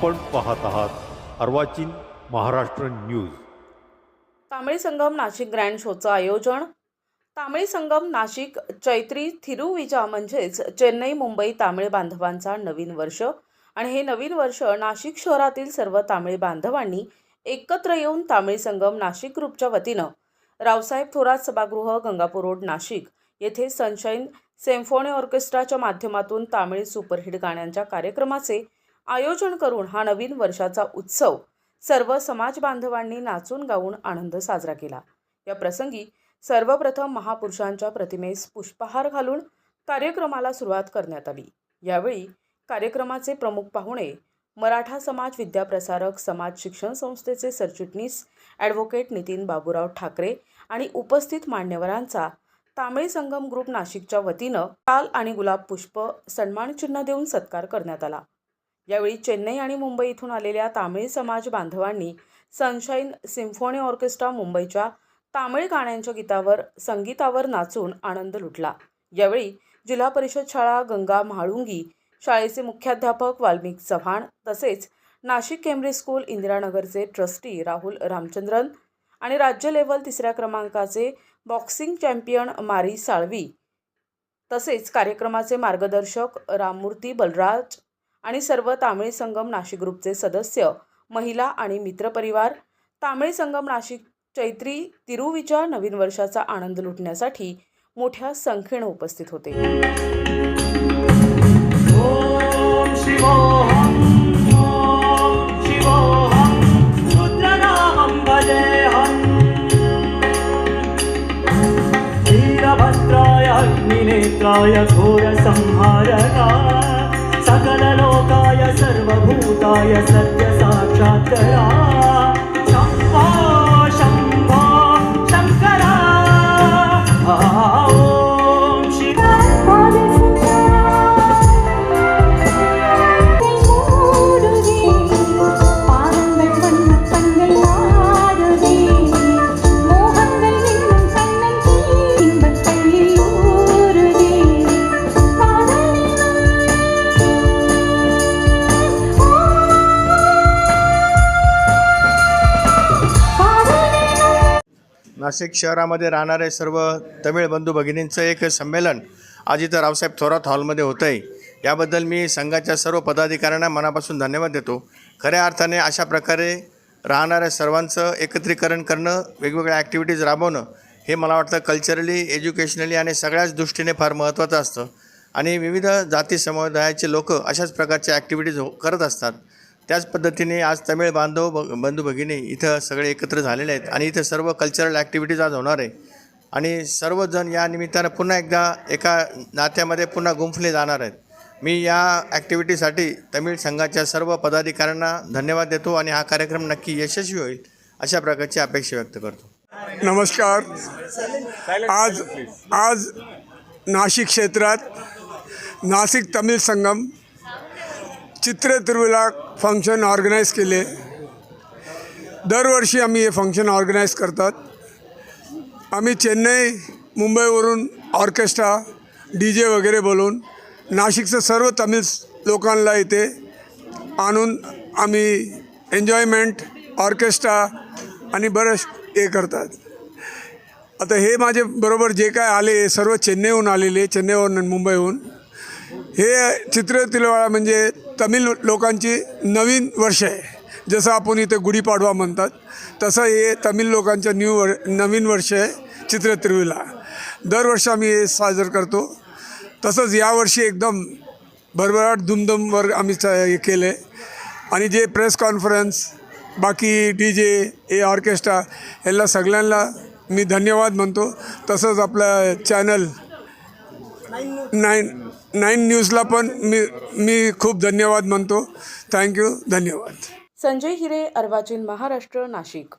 आपण पाहत आहात अर्वाचीन महाराष्ट्र न्यूज. तामिळ संगम नाशिक ग्रँड शोचं आयोजन. तामिळ संगम नाशिक चैत्री थिरुविजा म्हणजेच चेन्नई मुंबई तामिळ बांधवांचा नवीन वर्ष. आणि हे नवीन वर्ष नाशिक शहरातील सर्व तामिळ बांधवांनी एकत्र येऊन तामिळ संगम नाशिक ग्रुपच्या वतीनं. रावसाहेब थोरात सभागृह गंगापूर रोड नाशिक. येथे सनशाईन सेम्फोनी ऑर्केस्ट्राच्या माध्यमातून तामिळ सुपरहिट गाण्यांच्या कार्यक्रमाचे आयोजन करून हा नवीन वर्षाचा उत्सव सर्व समाज बांधवांनी नाचून गाऊन आनंद साजरा केला. या प्रसंगी सर्वप्रथम महापुरुषांच्या प्रतिमेस पुष्पहार घालून कार्यक्रमाला सुरुवात करण्यात आली. यावेळी कार्यक्रमाचे प्रमुख पाहुणे मराठा समाज विद्याप्रसारक समाज शिक्षण संस्थेचे सरचिटणीस ॲडव्होकेट नितीन बाबूराव ठाकरे आणि उपस्थित मान्यवरांचा तामिळ संगम ग्रुप नाशिकच्या वतीनं टाल आणि गुलाब पुष्प सन्मानचिन्ह देऊन सत्कार करण्यात आला. यावेळी चेन्नई आणि मुंबई इथून आलेल्या तामिळ समाज बांधवांनी सनशाईन सिम्फोनी ऑर्केस्ट्रा मुंबईच्या तामिळ गाण्यांच्या गीतावर संगीतावर नाचून आनंद लुटला. यावेळी जिल्हा परिषद शाळा गंगा म्हाळुंगी शाळेचे मुख्याध्यापक वाल्मिक चव्हाण तसेच नाशिक केम्ब्रिज स्कूल इंदिरानगरचे ट्रस्टी राहुल रामचंद्रन आणि राज्य लेवल तिसऱ्या क्रमांकाचे बॉक्सिंग चॅम्पियन मारी साळवी तसेच कार्यक्रमाचे मार्गदर्शक राममूर्ती बलराज आणि सर्व तामिळ संगम नाशिक ग्रुपचे सदस्य महिला आणि मित्रपरिवार तामिळ संगम नाशिक चैत्री तिरुवीच्या नवीन वर्षाचा आनंद लुटण्यासाठी मोठ्या संख्येनं उपस्थित होते. वीरभद्राय अग्निनेत्राय घोरसंहारका लोकाय सर्वभूताय सत्यसाक्षात्करा नाशिक शहरामध्ये राहणारे सर्व तमिळ बंधू भगिनींचं एक संमेलन आज इथं रावसाहेब थोरात हॉलमध्ये होतं आहे याबद्दल मी संघाच्या सर्व पदाधिकाऱ्यांना मनापासून धन्यवाद देतो. खऱ्या अर्थाने अशा प्रकारे राहणाऱ्या सर्वांचं एकत्रीकरण करणं वेगवेगळ्या ॲक्टिव्हिटीज राबवणं हे मला वाटतं कल्चरली एज्युकेशनली आणि सगळ्याच दृष्टीने फार महत्त्वाचं असतं. आणि विविध जाती समुदायाचे लोक अशाच प्रकारच्या ॲक्टिव्हिटीज हो करत असतात. त्याच पद्धतीने आज तमिळ बांधव ब बंधू भगिनी इथं सगळे एकत्र झालेले आहेत आणि इथं सर्व कल्चरल ॲक्टिव्हिटीज आज होणार आहे. आणि सर्वजण या निमित्तानं पुन्हा एकदा एका नात्यामध्ये पुन्हा गुंफले जाणार आहेत. मी या ॲक्टिव्हिटीसाठी तमिळ संघाच्या सर्व पदाधिकाऱ्यांना धन्यवाद देतो आणि हा कार्यक्रम नक्की यशस्वी होईल अशा प्रकारची अपेक्षा व्यक्त करतो. नमस्कार. आज आज नाशिक क्षेत्रात नाशिक तमिळ संगम चित्र तिरुविला फंक्शन ऑर्गनाईज केले. दरवर्षी आम्ही हे फंक्शन ऑर्गनाईज करतात. आम्ही चेन्नई मुंबईवरून ऑर्केस्ट्रा डी जे वगैरे बोलवून नाशिकचं सर्व तमिळ लोकांना इथे आणून आम्ही एन्जॉयमेंट ऑर्केस्ट्रा आणि बरंच हे करतात. आता हे माझे बरोबर जे काय आले सर्व चेन्नईहून आलेले चेन्नईहून मुंबईहून. हे चित्र तिलवाळा म्हणजे तमिळ लोकांची नवीन वर्ष आहे. जसं आपण इथे गुढीपाडवा म्हणतात तसं हे तमिळ लोकांचं न्यू वर नवीन वर्ष आहे चित्रतिरुवीला. दरवर्षी आम्ही हे साजरं करतो. तसंच यावर्षी एकदम भरभराट धुमधुमवर आम्ही हे केलं आहे आणि जे प्रेस कॉन्फरन्स बाकी डी जे हे ऑर्केस्ट्रा यांना सगळ्यांना मी धन्यवाद म्हणतो. तसंच आपलं चॅनल नाईन नाईन न्यूजला पण मी मी खूप धन्यवाद म्हणतो. थँक्यू धन्यवाद. संजय हिरे अर्वाचीन महाराष्ट्र नाशिक.